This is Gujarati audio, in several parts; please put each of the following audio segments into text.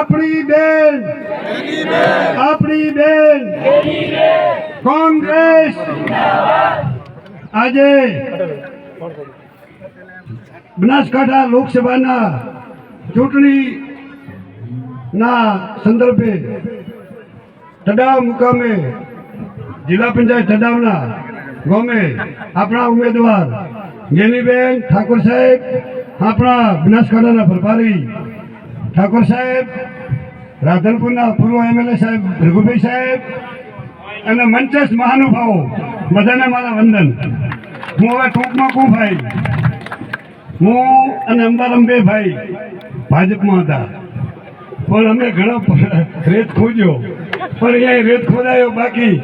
આપણી બેન. આપણી બેન. કોંગ્રેસ. આજે બનાસકાંઠા લોકસભાના ચૂંટણી ના સંદર્ભે તડાવ મુકામે, જિલ્લા પંચાયત તડાવના ગામે આપણા ઉમેદવાર ગેલીબેન ઠાકોર સાહેબ, આપણા બનાસકાંઠાના પ્રભારી ઠાકોર સાહેબ, રાધનપુરના પૂર્વ એમએલએ સાહેબ ભૃગુભાઈ સાહેબ અને મંચસ મહાનુભાવો, બધાને મારા વંદન. હું હવે ટૂંકમાં કહું ભાઈ, હું અને અંબાર અંબેભાઈ ભાજપમાં હતા. પણ અમે ઘણો રેત ખોજ્યો પણ અહીંયા રેત ખોદાયો, બાકી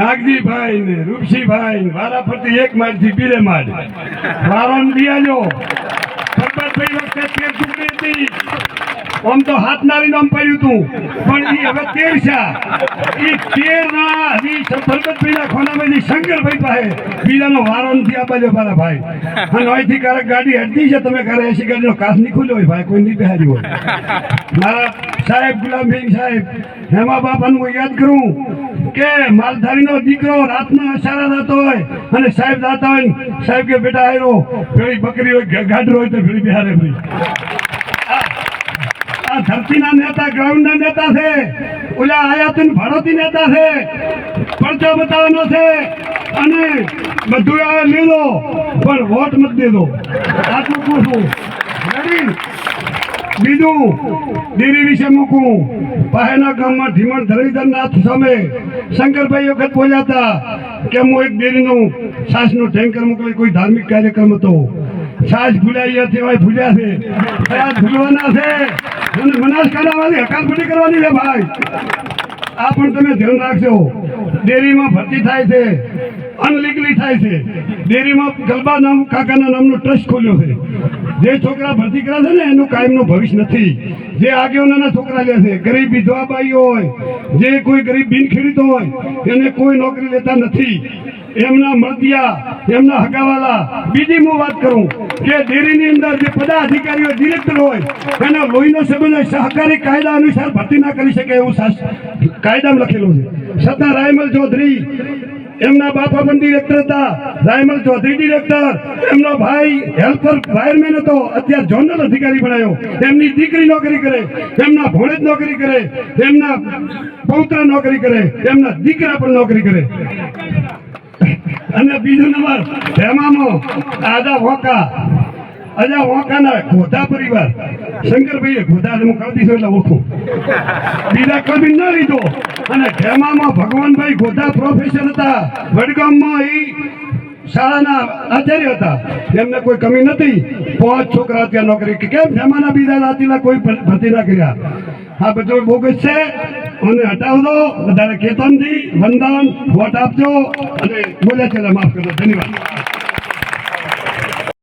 નાગજીભાઈ ને વારા ફરતી એક માળથી બીરે માળ. વારો દિયાજો સરપંચભાઈ તેર ચૂંટણી હતી. આમ તો હાથનારી નામ પડ્યું હતું. પણ એ હવે તેર છે. એ તેર ના હજી સરપંચભાઈના ખોનામાંથી શંકરભાઈ પાસે બીજાનો વારો નથી આ બાજુ મારા ભાઈ. અને અહીંથી ક્યારેક ગાડી હટતી છે, તમે ક્યારે એસી ગાડીનો કાચ ખુલ્યો હોય ભાઈ, કોઈ નહીં બેહારી હોય. મારા સાહેબ ગુલામભાઈ સાહેબ, હેમા બાપાનું યાદ કરું. કે માલધારીનો દીકરો રાતના અસારા થતો હોય અને સાહેબ જાતા હોય સાહેબ કે, બેટા, આયરો, પેલી બકરી હોય ગાડરો હોય તો પેલી બિહારે ભાઈ આ ધરતીના નેતા ગ્રાઉન્ડના નેતા છે. ઓલા આયાતુન ભારતી નેતા છે. પરચો બતાવવાનો છે. અને બધું આવે લીધો પણ વોટ મત દીધો. આટલું પૂછું. બીજું દીરી વિશે મૂકું. પાહેના ગામમાં ધીમણ ધરણીધરનાથ સામે શંકરભાઈ વખત બોલ્યા હતા કે હું એક ડેરીનું સાસનું ટેન્કર મોકલી કોઈ ધાર્મિક કાર્યક્રમ હતો. સાસ ભૂલાઈ તેવાય ભૂલ્યા છે. સાસ ભૂલવાના છે. અને બનાસકાંઠામાંથી હકાલપટ્ટી કરવાની છે, ભાઈ. આ પણ તમે ધ્યાન રાખજો. ડેરીમાં ભરતી થાય છે, અનલીગલી થાય છે. ડેરીમાં ગલબા નામ, કાકાના નામનો ટ્રસ્ટ ખોલ્યો છે. જે છોકરા ભરતી કરે છે ને, એનું કાયમનું ભવિષ્ય નથી. જે આગેવાના છોકરા લે છે, ગરીબ વિધવા બાઈ હોય, જે કોઈ ગરીબ બિન ખેડૂતો હોય, એને કોઈ નોકરી લેતા નથી. એમના મળતિયા, એમના હગાવાલા. બીજી હું વાત કરું કે ડેરીની અંદર જે બધા અધિકારીઓ ડિરેક્ટર હોય, એના લોહીનો સંબંધ સહકારી કાયદા અનુસાર ભરતી ના કરી શકે એવું કાયદામાં લખેલું છે. છતાં રાયમલ ચૌધરી, એમના બાપા પણ ડિરેક્ટર હતા. રાયમલ ચૌધરી ડિરેક્ટર એમનો ભાઈ હેલ્પર ફાયરમેન હતો. અત્યારે જોનલ અધિકારી બનાવ્યો એમની દીકરી નોકરી કરે. એમના ભોણેજ નોકરી કરે. એમના પૌત્રા નોકરી કરે. એમના દીકરા પણ નોકરી કરે. અને બીજો નંબર, હેમામો આજા વોકા અજા ઓકાના ગોધા પરિવાર. શંકરભાઈએ ગોધા હું કહી દીધો એટલે ઓળખું બીજા કદી ન લીધો. અને ઢેમામાં ભગવાનભાઈ ગોધા પ્રોફેસર હતા. વડગામમાં એ શાળાના આચાર્ય હતા. એમને કોઈ કમી નથી. પાંચ છોકરા ત્યાં નોકરી કે કેમ ઢેમાના બીજા જાતિના કોઈ ભરતી ના કર્યા? આ બધું બોગસ છે. અને હટાવજો. બધાને કેતનથી વંદન, વોટ આપજો. અને બોલ્યા છે માફ કરો ધન્યવાદ.